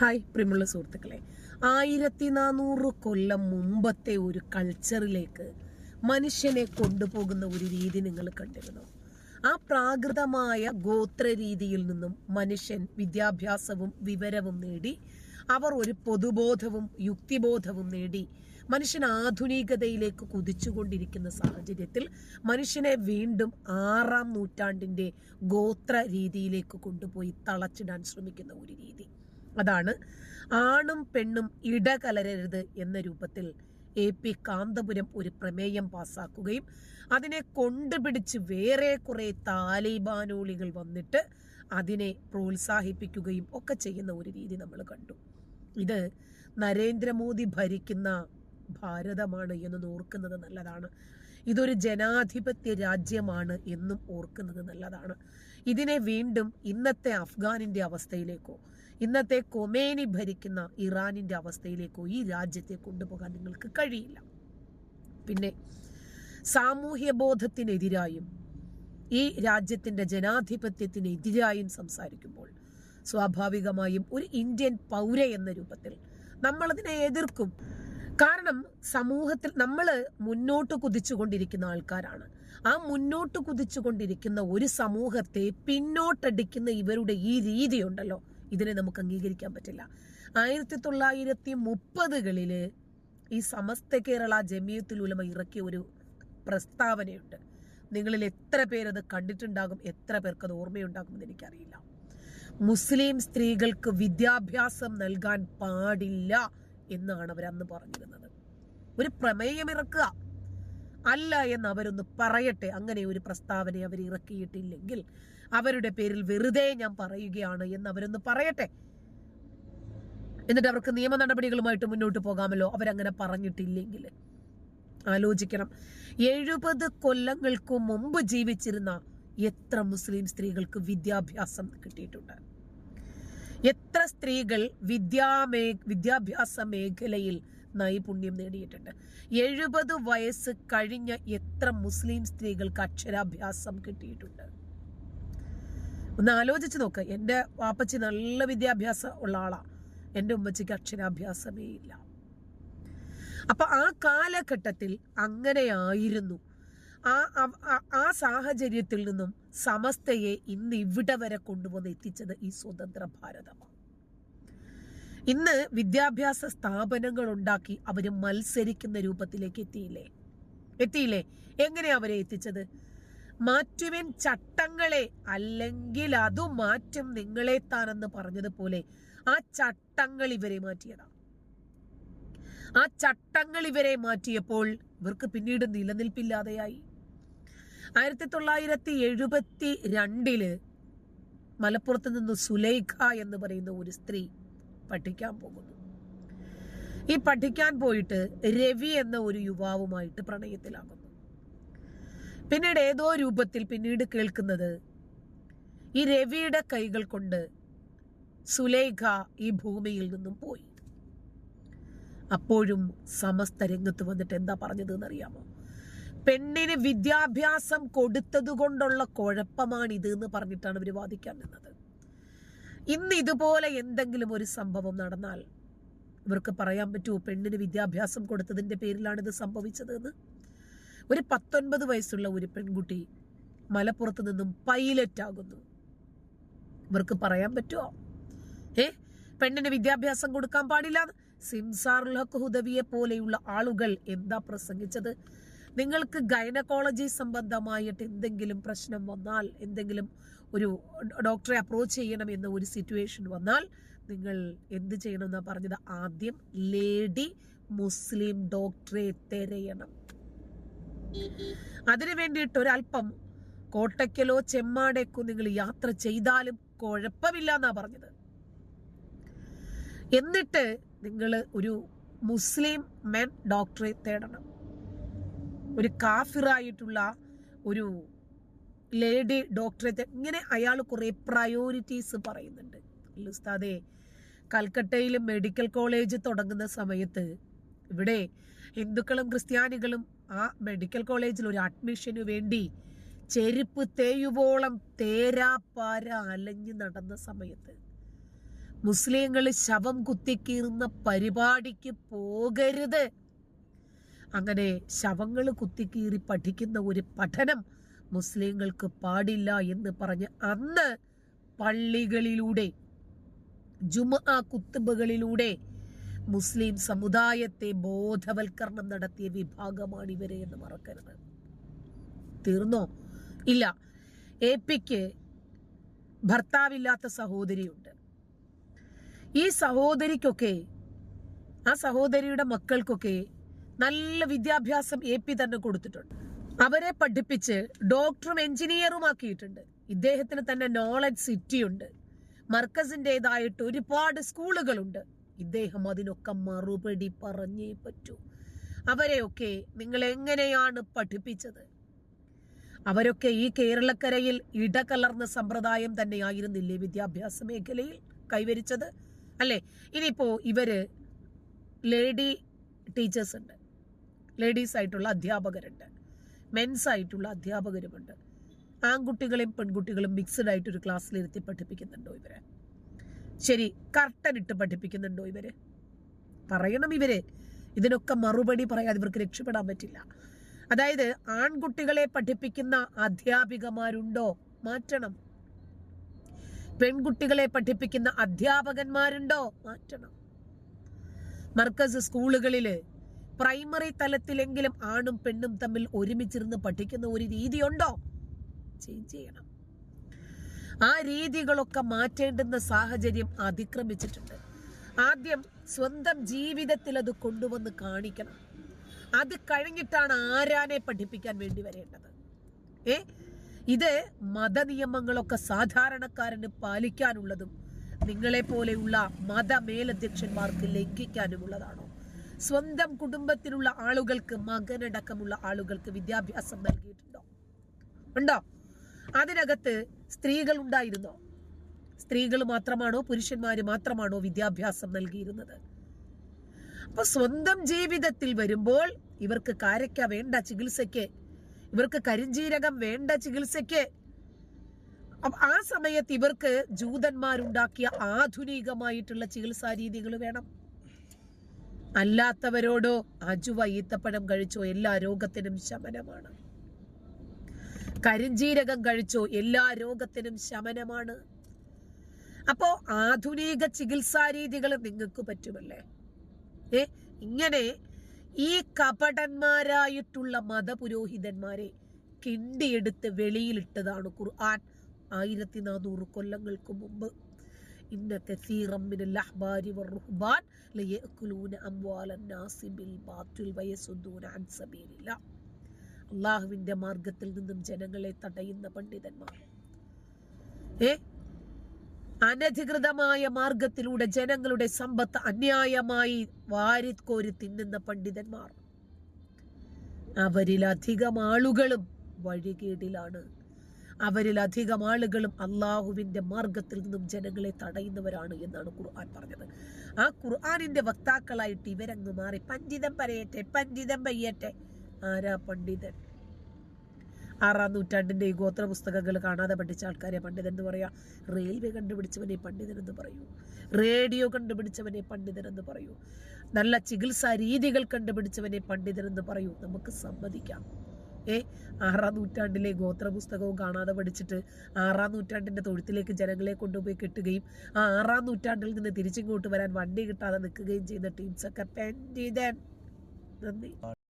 Hi പ്രിയമുള്ള സുഹൃത്തുക്കളെ. ആയിരത്തി നാനൂറ് കൊല്ലം മുമ്പത്തെ ഒരു കൾച്ചറിലേക്ക് മനുഷ്യനെ കൊണ്ടുപോകുന്ന ഒരു രീതി നിങ്ങൾ കണ്ടിരുന്നു. ആ പ്രാകൃതമായ ഗോത്ര രീതിയിൽ നിന്നും മനുഷ്യൻ വിദ്യാഭ്യാസവും വിവരവും നേടി അവർ ഒരു പൊതുബോധവും യുക്തിബോധവും നേടി മനുഷ്യൻ ആധുനികതയിലേക്ക് കുതിച്ചുകൊണ്ടിരിക്കുന്ന സാഹചര്യത്തിൽ മനുഷ്യനെ വീണ്ടും ആറാം നൂറ്റാണ്ടിന്റെ ഗോത്ര രീതിയിലേക്ക് കൊണ്ടുപോയി തളച്ചിടാൻ ശ്രമിക്കുന്ന ഒരു രീതി. അതാണ് ആണും പെണ്ണും ഇടകലരരുത് എന്ന രൂപത്തിൽ എ പി കാന്തപുരം ഒരു പ്രമേയം പാസാക്കുകയും അതിനെ കൊണ്ടുപിടിച്ച് വേറെ കുറെ താലിബാനോളികൾ വന്നിട്ട് അതിനെ പ്രോത്സാഹിപ്പിക്കുകയും ഒക്കെ ചെയ്യുന്ന ഒരു രീതി നമ്മൾ കണ്ടു. ഇത് നരേന്ദ്രമോദി ഭരിക്കുന്ന ഭാരതമാണ് എന്ന് ഓർക്കുന്നത് നല്ലതാണ്. ഇതൊരു ജനാധിപത്യ രാജ്യമാണ് എന്നും ഓർക്കുന്നത് നല്ലതാണ്. ഇതിനെ വീണ്ടും ഇന്നത്തെ അഫ്ഗാനിന്റെ അവസ്ഥയിലേക്കോ ഇന്നത്തെ കൊമേനി ഭരിക്കുന്ന ഇറാനിന്റെ അവസ്ഥയിലേക്കോ ഈ രാജ്യത്തെ കൊണ്ടുപോകാൻ നിങ്ങൾക്ക് കഴിയില്ല. പിന്നെ സാമൂഹ്യ ബോധത്തിനെതിരായും ഈ രാജ്യത്തിന്റെ ജനാധിപത്യത്തിനെതിരായും സംസാരിക്കുമ്പോൾ സ്വാഭാവികമായും ഒരു ഇന്ത്യൻ പൗര എന്ന രൂപത്തിൽ നമ്മളതിനെ എതിർക്കും. കാരണം സമൂഹത്തിൽ നമ്മൾ മുന്നോട്ട് കുതിച്ചുകൊണ്ടിരിക്കുന്ന ആൾക്കാരാണ്. ആ മുന്നോട്ട് കുതിച്ചുകൊണ്ടിരിക്കുന്ന ഒരു സമൂഹത്തെ പിന്നോട്ടടിക്കുന്ന ഇവരുടെ ഈ രീതി ഉണ്ടല്ലോ ഇതിനെ നമുക്ക് അംഗീകരിക്കാൻ പറ്റില്ല. ആയിരത്തി തൊള്ളായിരത്തി മുപ്പതുകളിൽ ഈ സമസ്ത കേരള ജമിയത്തുൽ ഉലമ ഇറക്കിയ ഒരു പ്രസ്താവനയുണ്ട്. നിങ്ങളിൽ എത്ര പേരത് കണ്ടിട്ടുണ്ടാകും എത്ര പേർക്ക് അത് ഓർമ്മയുണ്ടാകുമെന്ന് എനിക്കറിയില്ല. മുസ്ലിം സ്ത്രീകൾക്ക് വിദ്യാഭ്യാസം നൽകാൻ പാടില്ല എന്നാണ് അവർ അന്ന് പറഞ്ഞിരുന്നത്. ഒരു പ്രമേയം ഇറക്കുക. അല്ല എന്ന് അവരൊന്ന് പറയട്ടെ. അങ്ങനെ ഒരു പ്രസ്താവന അവർ ഇറക്കിയിട്ടില്ലെങ്കിൽ അവരുടെ പേരിൽ വെറുതെ ഞാൻ പറയുകയാണ് എന്ന് അവരൊന്ന് പറയട്ടെ. എന്നിട്ട് അവർക്ക് നിയമ നടപടികളുമായിട്ട് മുന്നോട്ട് പോകാമല്ലോ. അവരങ്ങനെ പറഞ്ഞിട്ടില്ലെങ്കിൽ. ആലോചിക്കണം. എഴുപത് കൊല്ലങ്ങൾക്ക് മുമ്പ് ജീവിച്ചിരുന്ന എത്ര മുസ്ലിം സ്ത്രീകൾക്ക് വിദ്യാഭ്യാസം കിട്ടിയിട്ടുണ്ട്? എത്ര സ്ത്രീകൾ വിദ്യാമേ വിദ്യാഭ്യാസ മേഖലയിൽ നൈപുണ്യം നേടിയിട്ടുണ്ട്? എഴുപത് വയസ്സ് കഴിഞ്ഞ എത്ര മുസ്ലിം സ്ത്രീകൾക്ക് അക്ഷരാഭ്യാസം കിട്ടിയിട്ടുണ്ട്? ഒന്ന് ആലോചിച്ച് നോക്ക്. എന്റെ വാപ്പച്ചി നല്ല വിദ്യാഭ്യാസം ഉള്ള ആളാണ് എന്റെ ഉമ്മച്ചിക്ക് അക്ഷരാഭ്യാസമേ ഇല്ല. അപ്പം ആ കാലഘട്ടത്തിൽ അങ്ങനെയായിരുന്നു. ആ ആ- സാഹചര്യത്തിൽ നിന്നും സമസ്തയെ ഇന്ന് ഇവിടെ വരെ കൊണ്ടുവന്ന് എത്തിച്ചത് ഈ സ്വതന്ത്ര ഭാരതമാണ് ഇന്ന് വിദ്യാഭ്യാസ സ്ഥാപനങ്ങൾ ഉണ്ടാക്കി അവർ മത്സരിക്കുന്ന രൂപത്തിലേക്ക് എത്തിയില്ലേ? എത്തിയില്ലേ? എങ്ങനെയാണ് അവരെ എത്തിച്ചത്? മാറ്റുവിൻ ചട്ടങ്ങളെ അല്ലെങ്കിൽ അതു മാറ്റും നിങ്ങളെ താനെന്ന് പറഞ്ഞതുപോലെ ആ ചട്ടങ്ങൾ ഇവരെ മാറ്റിയതാണ് ആ ചട്ടങ്ങൾ ഇവരെ മാറ്റിയപ്പോൾ ഇവർക്ക് പിന്നീട് നിലനിൽപ്പില്ലാതെയായി. ആയിരത്തി തൊള്ളായിരത്തി എഴുപത്തി രണ്ടിൽ മലപ്പുറത്ത് നിന്ന് സുലൈഖ എന്ന് പറയുന്ന ഒരു സ്ത്രീ പഠിക്കാൻ പോകുന്നു. ഈ പഠിക്കാൻ പോയിട്ട് രവി എന്ന ഒരു യുവാവുമായിട്ട് പ്രണയത്തിലാകുന്നു. പിന്നീട് ഏതോ രൂപത്തിൽ പിന്നീട് കേൾക്കുന്നത്. ഈ രവിയുടെ കൈകൾ കൊണ്ട് സുലേഖ ഈ ഭൂമിയിൽ നിന്നും പോയി. അപ്പോഴും സമസ്ത രംഗത്ത് വന്നിട്ട് എന്താ പറഞ്ഞത് എന്നറിയാമോ പെണ്ണിന് വിദ്യാഭ്യാസം കൊടുത്തത് കൊണ്ടുള്ള കുഴപ്പമാണ് ഇത് എന്ന് പറഞ്ഞിട്ടാണ് അവർ വാദിക്കാൻ നിന്നത്. ഇന്ന് ഇതുപോലെ എന്തെങ്കിലും ഒരു സംഭവം നടന്നാൽ ഇവർക്ക് പറയാൻ പറ്റുമോ പെണ്ണിന് വിദ്യാഭ്യാസം കൊടുത്തതിന്റെ പേരിലാണ് ഇത് സംഭവിച്ചത് എന്ന് ഒരു പത്തൊൻപത് വയസ്സുള്ള ഒരു പെൺകുട്ടി മലപ്പുറത്ത് നിന്നും പൈലറ്റ് ആകുന്നു. ഇവർക്ക് പറയാൻ പറ്റുമോ ഏ? പെണ്ണിന് വിദ്യാഭ്യാസം കൊടുക്കാൻ പാടില്ല. സിംസാർ ഹുദവിയെ പോലെയുള്ള ആളുകൾ എന്താ പ്രസംഗിച്ചത്? നിങ്ങൾക്ക് ഗൈനക്കോളജി സംബന്ധമായിട്ട് എന്തെങ്കിലും പ്രശ്നം വന്നാൽ എന്തെങ്കിലും ഒരു ഡോക്ടറെ അപ്രോച്ച് ചെയ്യണം എന്ന ഒരു സിറ്റുവേഷൻ വന്നാൽ നിങ്ങൾ എന്ത് ചെയ്യണമെന്നാണ് പറഞ്ഞത്? ആദ്യം ലേഡി മുസ്ലിം ഡോക്ടറെ തിരയണം. അതിനു വേണ്ടിയിട്ട് ഒരല്പം കോട്ടയ്ക്കലോ ചെമ്മാടേക്കോ നിങ്ങൾ യാത്ര ചെയ്താലും കുഴപ്പമില്ല എന്നാ പറഞ്ഞത്. എന്നിട്ട് നിങ്ങൾ ഒരു മുസ്ലിം മെൻ ഡോക്ടറെ തേടണം. ഒരു കാഫിറായിട്ടുള്ള ഒരു ലേഡി ഡോക്ടറെ ഇങ്ങനെ അയാൾ കുറെ പ്രയോറിറ്റീസ് പറയുന്നുണ്ട്. ഉസ്താദേ കൽക്കട്ടയിൽ മെഡിക്കൽ കോളേജ് തുടങ്ങുന്ന സമയത്ത് ഇവിടെ ഹിന്ദുക്കളും ക്രിസ്ത്യാനികളും ആ മെഡിക്കൽ കോളേജിൽ ഒരു അഡ്മിഷന് വേണ്ടി ചെരുപ്പ് തേയുവോളം തേരാപ്പാര അലഞ്ഞു നടന്ന സമയത്ത് മുസ്ലിങ്ങൾ ശവം കുത്തിക്കീറുന്ന പരിപാടിക്ക് പോകരുത്. അങ്ങനെ ശവങ്ങൾ കുത്തിക്കീറി പഠിക്കുന്ന ഒരു പഠനം മുസ്ലിങ്ങൾക്ക് പാടില്ല എന്ന് പറഞ്ഞ് അന്ന് പള്ളികളിലൂടെ ജുമ കുത്തുബുകളിലൂടെ മുസ്ലിം സമുദായത്തെ ബോധവൽക്കരണം നടത്തിയ വിഭാഗമാണ് ഇവരെ എന്ന് മറക്കരുത്. തീർന്നോ? ഇല്ല. എ പിക്ക് ഭർത്താവില്ലാത്ത സഹോദരിയുണ്ട്. ഈ സഹോദരിക്കൊക്കെ ആ സഹോദരിയുടെ മക്കൾക്കൊക്കെ നല്ല വിദ്യാഭ്യാസം എ പി തന്നെ കൊടുത്തിട്ടുണ്ട്. അവരെ പഠിപ്പിച്ച് ഡോക്ടറും എഞ്ചിനീയറും ആക്കിയിട്ടുണ്ട്. ഇദ്ദേഹത്തിന് തന്നെ നോളജ് സിറ്റിയുണ്ട് മർക്കസിന്റെതായിട്ട് ഒരുപാട് സ്കൂളുകളുണ്ട്. ഇദ്ദേഹം അതിനൊക്കെ മറുപടി പറഞ്ഞേ പറ്റൂ. അവരെയൊക്കെ നിങ്ങൾ എങ്ങനെയാണ് പഠിപ്പിച്ചത്? അവരൊക്കെ ഈ കേരളക്കരയിൽ ഇടകലർന്ന സമ്പ്രദായം തന്നെയായിരുന്നില്ലേ വിദ്യാഭ്യാസ മേഖലയിൽ കൈവരിച്ചത്? അല്ലേ? ഇനിയിപ്പോ ഇവർ ലേഡി ടീച്ചേഴ്സ് ഉണ്ട് ലേഡീസ് ആയിട്ടുള്ള അധ്യാപകരുണ്ട്. മെൻസ് ആയിട്ടുള്ള അധ്യാപകരുമുണ്ട്. ആൺകുട്ടികളെയും പെൺകുട്ടികളും മിക്സഡ് ആയിട്ട് ഒരു ക്ലാസ്സിലിരുത്തി പഠിപ്പിക്കുന്നുണ്ടോ ഇവരെ? ശരി കർട്ടൻ ഇട്ട് പഠിപ്പിക്കുന്നുണ്ടോ ഇവർ? പറയണം ഇവർ. ഇതിനൊക്കെ മറുപടി പറയാതെ ഇവർക്ക് രക്ഷപ്പെടാൻ പറ്റില്ല. അതായത് ആൺകുട്ടികളെ പഠിപ്പിക്കുന്ന അധ്യാപികമാരുണ്ടോ? മാറ്റണം. പെൺകുട്ടികളെ പഠിപ്പിക്കുന്ന അധ്യാപകന്മാരുണ്ടോ? മാറ്റണം. മർക്കസ് സ്കൂളുകളിൽ പ്രൈമറി തലത്തിലെങ്കിലും ആണും പെണ്ണും തമ്മിൽ ഒരുമിച്ചിരുന്ന് പഠിക്കുന്ന ഒരു രീതിയുണ്ടോ? ചേഞ്ച് ചെയ്യണം. ആ രീതികളൊക്കെ മാറ്റേണ്ടുന്ന സാഹചര്യം അതിക്രമിച്ചിട്ടുണ്ട്. ആദ്യം സ്വന്തം ജീവിതത്തിൽ അത് കൊണ്ടുവന്ന് കാണിക്കണം. അത് കഴിഞ്ഞിട്ടാണ് ആരാനെ പഠിപ്പിക്കാൻ വേണ്ടി വരേണ്ടത്. ഏ? ഇത് മതനിയമങ്ങളൊക്കെ സാധാരണക്കാരന് പാലിക്കാനുള്ളതും നിങ്ങളെ പോലെയുള്ള മത മതമേലധ്യക്ഷന്മാർക്ക് ലംഘിക്കാനുമുള്ളതാണോ? സ്വന്തം കുടുംബത്തിലുള്ള ആളുകൾക്ക് മകനടക്കമുള്ള ആളുകൾക്ക് വിദ്യാഭ്യാസം നൽകിയിട്ടുണ്ടോ? ഉണ്ടോ? അതിനകത്ത് സ്ത്രീകൾ ഉണ്ടായിരുന്നോ? സ്ത്രീകൾ മാത്രമാണോ പുരുഷന്മാര് മാത്രമാണോ വിദ്യാഭ്യാസം നൽകിയിരുന്നത്? അപ്പൊ സ്വന്തം ജീവിതത്തിൽ വരുമ്പോൾ ഇവർക്ക് കാരക്ക വേണ്ട ചികിത്സയ്ക്ക് ഇവർക്ക് കരിഞ്ജീരകം വേണ്ട ചികിത്സയ്ക്ക്. ആ സമയത്ത് ഇവർക്ക് ജൂതന്മാരുണ്ടാക്കിയ ആധുനികമായിട്ടുള്ള ചികിത്സാ രീതികൾ വേണം. അല്ലാത്തവരോടോ അജുവ ഈത്തപ്പഴം കഴിച്ചോ എല്ലാ രോഗത്തിനും ശമനമാണ്. കരിഞ്ജീരകം കഴിച്ചോ? എല്ലാ രോഗത്തിനും ശമനമാണ്. അപ്പോ ആധുനിക ചികിത്സാ രീതികൾ നിങ്ങൾക്ക് പറ്റുമല്ലേ? ഏ? ഇങ്ങനെ ഈ കപടന്മാരായിട്ടുള്ള മതപുരോഹിതന്മാരെ കിണ്ടിയെടുത്ത് വെളിയിലിട്ടതാണ് ഖുർആൻ ആയിരത്തി നാനൂറ് കൊല്ലങ്ങൾക്ക് മുമ്പ്. ഇന്നത്തെ അഹ്ബാരി അള്ളാഹുവിന്റെ മാർഗത്തിൽ നിന്നും ജനങ്ങളെ തടയുന്ന പണ്ഡിതന്മാർ. ഏ? അനധികൃതമായ മാർഗത്തിലൂടെ ജനങ്ങളുടെ സമ്പത്ത് അന്യായമായി വാരിക്കോരി തിന്നുന്ന പണ്ഡിതന്മാർ. അവരിലധികം ആളുകളും വഴികേടിലാണ്. അവരിലധികം ആളുകളും അള്ളാഹുവിന്റെ മാർഗത്തിൽ നിന്നും ജനങ്ങളെ തടയുന്നവരാണ് എന്നാണ് ഖുർആൻ പറഞ്ഞത്. ആ ഖുർആനിന്റെ വക്താക്കളായിട്ട് ഇവരങ്ങ് മാറി. പഞ്ചിതം പറയട്ടെ പഞ്ചിതം പെയ്യട്ടെ ആരാ പണ്ഡിതൻ? ആറാം നൂറ്റാണ്ടിന്റെ ഗോത്ര പുസ്തകങ്ങൾ കാണാതെ പഠിച്ച ആൾക്കാരെ പണ്ഡിതൻ എന്ന് പറയാം. റെയിൽവേ കണ്ടുപിടിച്ചവനെ പണ്ഡിതൻ എന്ന് പറയൂ. റേഡിയോ കണ്ടുപിടിച്ചവനെ പണ്ഡിതൻ എന്ന് പറയൂ. നല്ല ചികിത്സാ രീതികൾ കണ്ടുപിടിച്ചവനെ പണ്ഡിതൻ എന്ന് പറയൂ. നമുക്ക് സമ്മതിക്കാം. ഏ ആറാം നൂറ്റാണ്ടിലെ ഗോത്ര പുസ്തകവും കാണാതെ പഠിച്ചിട്ട് ആറാം നൂറ്റാണ്ടിന്റെ തൊഴുത്തിലേക്ക് ജനങ്ങളെ കൊണ്ടുപോയി കെട്ടുകയും ആ ആറാം നൂറ്റാണ്ടിൽ നിന്ന് തിരിച്ചിങ്ങോട്ട് വരാൻ വണ്ടി കിട്ടാതെ നിൽക്കുകയും ചെയ്യുന്ന ടീംസൊക്കെ പണ്ഡിതൻ. നന്ദി.